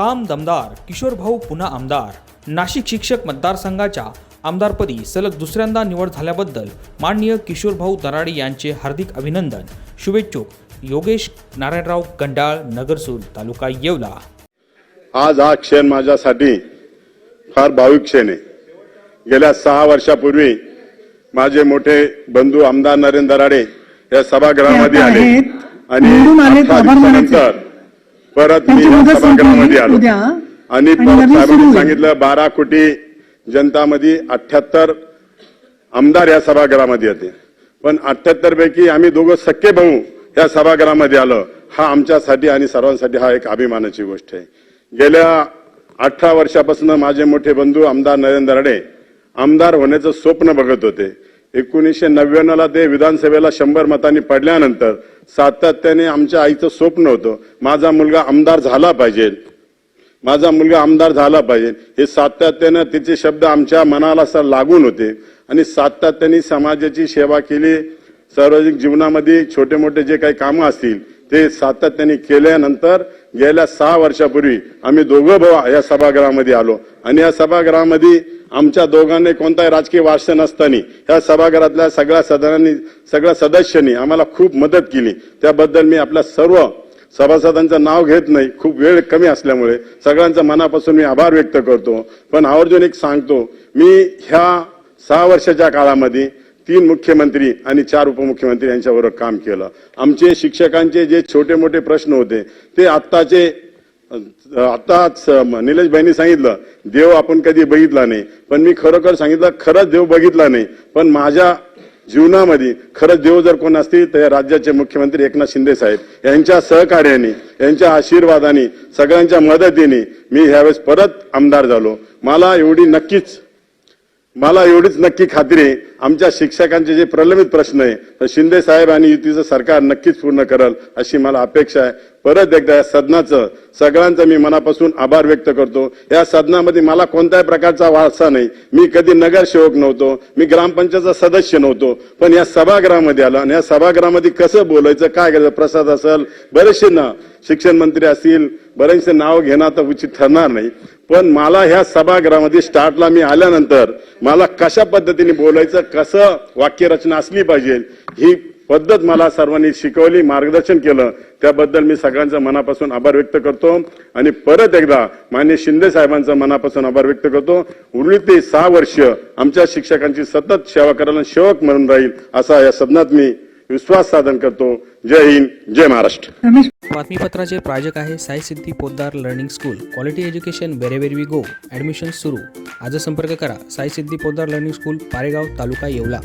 काम दमदार किशोर भाऊ पुन्हा आमदार. नाशिक शिक्षक मतदारसंघाच्या आमदारपदी सलग दुसऱ्यांदा निवड झाल्याबद्दल माननीय किशोर भाऊ दराडे यांचे हार्दिक अभिनंदन. शुभेच्छुक योगेश नारायणराव गंडाळ नगरसूल तालुका येवला. आज हा क्षण माझ्यासाठी फार भाविक क्षण आहे. गेल्या सहा वर्षापूर्वी माझे मोठे बंधू आमदार नरेंद्र राडे या सभागृहामध्ये आले. आणि परत मी सभागृहामध्ये आलो. आणि परत साहेबांनी. सांगितलं बारा कोटी जनतामध्ये अठ्याहत्तर आमदार या सभागृहामध्ये येते. पण अठ्याहत्तर पैकी आम्ही दोघं सख्खे भाऊ या सभागृहामध्ये आलो. हा आमच्यासाठी आणि सर्वांसाठी हा एक अभिमानाची गोष्ट आहे. गेल्या अठरा वर्षापासून माझे मोठे बंधू आमदार नरेंद्र राणे आमदार होण्याचं स्वप्न बघत होते. एकोणीसशे नव्याण्णवला ते विधानसभेला शंभर मतांनी पडल्यानंतर सातत्याने आमच्या आईचं स्वप्न होतं माझा मुलगा आमदार झाला पाहिजे. माझा मुलगा आमदार झाला पाहिजे. हे सातत्यानं तिचे शब्द आमच्या मनाला सर लागून होते. आणि सातत्याने समाजाची सेवा केली. सार्वजनिक जीवनामध्ये छोटे मोठे जे काही कामं असतील ते सातत्याने केल्यानंतर गेल्या सहा वर्षापूर्वी आम्ही दोघं भाऊ या सभागृहामध्ये आलो. आणि या सभागृहामध्ये आमच्या दोघांनी कोणताही राजकीय वारसा नसताना या सभागृहातल्या सगळ्या सदनांनी सगळ्या सदस्यांनी आम्हाला खूप मदत केली. त्याबद्दल मी आपल्या सर्व सभासदांचं नाव घेत नाही. खूप वेळ कमी असल्यामुळे सगळ्यांचा मनापासून मी आभार व्यक्त करतो. पण आवर्जून एक सांगतो मी ह्या सहा वर्षाच्या काळामध्ये तीन मुख्यमंत्री आणि चार उपमुख्यमंत्री यांच्याबरोबर काम केलं. आमचे शिक्षकांचे जे छोटे मोठे प्रश्न होते ते आत्ताचे आताच निलेश भाईंनी सांगितलं देव आपण कधी बघितला नाही. पण मी खरोखर सांगितलं खरंच देव बघितला नाही. पण माझ्या जीवनामध्ये खरंच देव जर कोण असतील तर या राज्याचे मुख्यमंत्री एकनाथ शिंदे साहेब. यांच्या सहकार्याने यांच्या आशीर्वादाने सगळ्यांच्या मदतीने मी ह्यावेळेस परत आमदार झालो. मला एवढी नक्कीच मला एवढीच नक्की खात्री आहे आमच्या शिक्षकांचे जे प्रलंबित प्रश्न आहे तर शिंदे साहेब आणि युतीचं सरकार नक्कीच पूर्ण करल अशी मला अपेक्षा आहे. परत एकदा या सदनाचं सगळ्यांचं मी मनापासून आभार व्यक्त करतो. या सदनामध्ये मला कोणत्याही प्रकारचा वारसा नाही. मी कधी नगरसेवक नव्हतो मी ग्रामपंचायतचा सदस्य नव्हतो. पण या सभागृहामध्ये आलो आणि या सभागृहामध्ये कसं बोलायचं काय करायचं प्रसाद असेल बरेचसे ना शिक्षण मंत्री असतील बरेचसे नाव घेणं आता उचित ठरणार नाही. पण मला ह्या सभागृहामध्ये स्टार्टला मी आल्यानंतर मला कशा पद्धतीने बोलायचं कसं वाक्यरचना असली पाहिजे ही पद्धत मला सर्वांनी शिकवली मार्गदर्शन केलं. त्याबद्दल मी सगळ्यांचा मनापासून आभार व्यक्त करतो. आणि परत एकदा मान्य शिंदे साहेबांचा मनापासून आभार व्यक्त करतो. उरली ते सहा वर्ष आमच्या शिक्षकांची सतत सेवा करायला सेवक म्हणून राहील असा या सदनात मी विश्वास साधन करतो. जय हिंद जय महाराष्ट्र. बातमीपत्राचे प्रायोजक आहे Sai Siddhi Poddar learning school. Quality education wherever we go admission सुरू. आज संपर्क करा. Sai Siddhi Podar learning school Paregaon taluka Yeola.